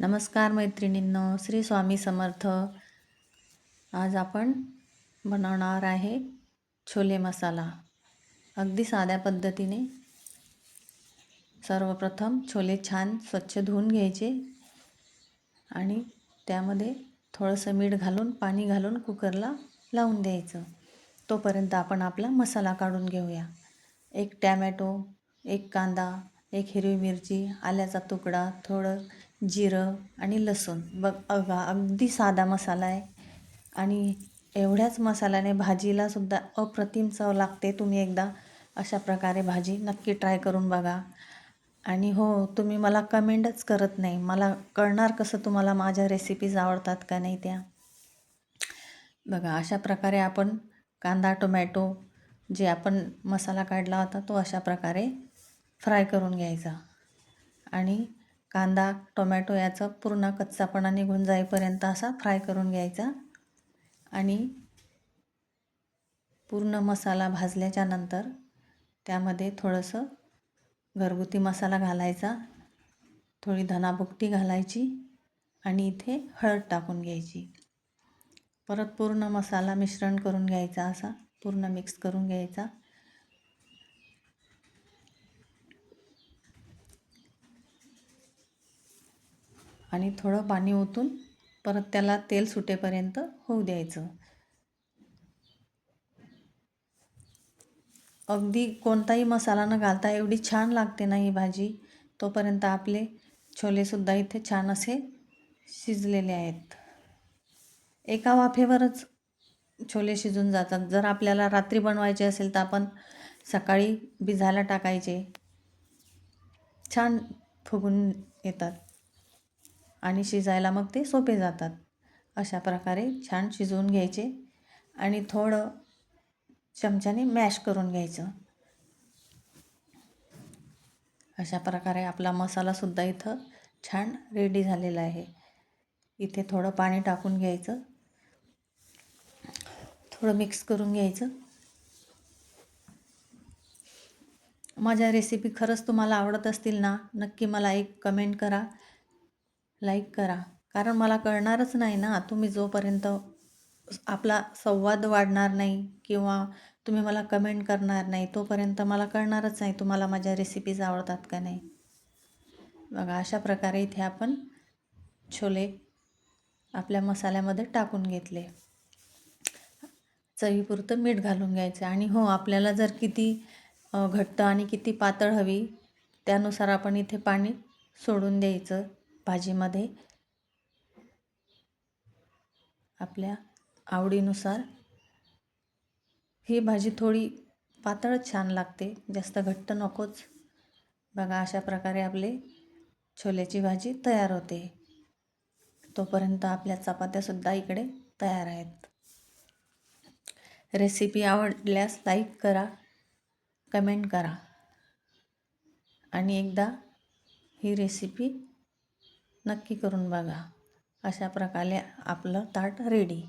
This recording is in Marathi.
नमस्कार मैत्रिणींनो श्री स्वामी समर्थ. आज आपण बनवणार आहे छोले मसाला. अगदी साध्या पद्धतीने सर्वप्रथम छोले छान स्वच्छ धुवून घ्यायचे आणि त्यामध्ये थोडंसं मीठ घालून पाणी घालून कुकरला लावून द्यायचं. तोपर्यंत आपण आपला मसाला काढून घेऊया. एक टॅमॅटो एक कांदा एक हिरवी मिरची आल्याचा तुकडा थोडं जिरं आणि लसूण. बघ अगा अगदी साधा मसाला आहे. आणि एवढ्याच मसाल्याने भाजीलासुद्धा अप्रतिम चव लागते तुम्ही एकदा अशा प्रकारे भाजी नक्की ट्राय करून बघा. आणि हो तुम्ही मला कमेंटच करत नाही. मला कळणार कसं तुम्हाला माझ्या रेसिपीज आवडतात का नाही त्या. बघा अशा प्रकारे आपण कांदा टोमॅटो जे आपण मसाला काढला होता तो अशा प्रकारे फ्राय करून घ्यायचा. आणि कांदा टोमॅटो याचं पूर्ण कच्चापणा निघून जाईपर्यंत असा फ्राय करून घ्यायचा. आणि पूर्ण मसाला भाजल्याच्या नंतर त्यामध्ये थोडंसं घरगुती मसाला घालायचा थोडी धनाभुकटी घालायची आणि इथे हळद टाकून घ्यायची. परत पूर्ण मसाला मिश्रण करून घ्यायचा असा पूर्ण मिक्स करून घ्यायचा. आणि थोडं पाणी ओतून परत त्याला तेल सुटेपर्यंत होऊ द्यायचं. अगदी कोणताही मसाला न घालता एवढी छान लागते ना ही भाजी. तोपर्यंत आपले छोलेसुद्धा इथे छान असे शिजलेले आहेत. एका वाफेवरच छोले शिजून जातात. जर आपल्याला रात्री बनवायचे असेल तर आपण सकाळी भिजायला टाकायचे. छान फुगून येतात. आणि शिजायला मग ते सोपे जातात. अशा प्रकारे छान शिजवून घ्यायचे आणि थोडं चमच्याने मॅश करून घ्यायचं. अशा प्रकारे आपला मसालासुद्धा इथं छान रेडी झालेला आहे. इथे थोडं पाणी टाकून घ्यायचं. थोडं मिक्स करून घ्यायचं. माझ्या रेसिपी खरंच तुम्हाला आवडत असतील ना नक्की मला एक कमेंट करा. लाईक करा. कारण मला कळणारच नाही ना तुम्ही जोपर्यंत आपला संवाद वाढणार नाही किंवा तुम्ही मला कमेंट करणार नाही तोपर्यंत मला कळणारच नाही तुम्हाला माझ्या रेसिपीज आवडतात का नाही. बघा अशा प्रकारे इथे आपण छोले आपल्या मसाल्यामध्ये टाकून घेतले. चवीपुरतं मीठ घालून घ्यायचं. आणि हो आपल्याला जर किती घट्ट आणि किती पातळ हवी त्यानुसार आपण इथे पाणी सोडून द्यायचं. भाजीमध्ये आपल्या आवडीनुसार ही भाजी थोडी पातळच छान लागते. जास्त घट्ट नकोच. बघा अशा प्रकारे आपले छोल्याची भाजी तयार होते. तोपर्यंत आपल्या चपात्यासुद्धा इकडे तयार आहेत. रेसिपी आवडल्यास लाईक करा कमेंट करा. आणि एकदा ही रेसिपी नक्की करून बघा. अशा प्रकारे आपलं ताट रेडी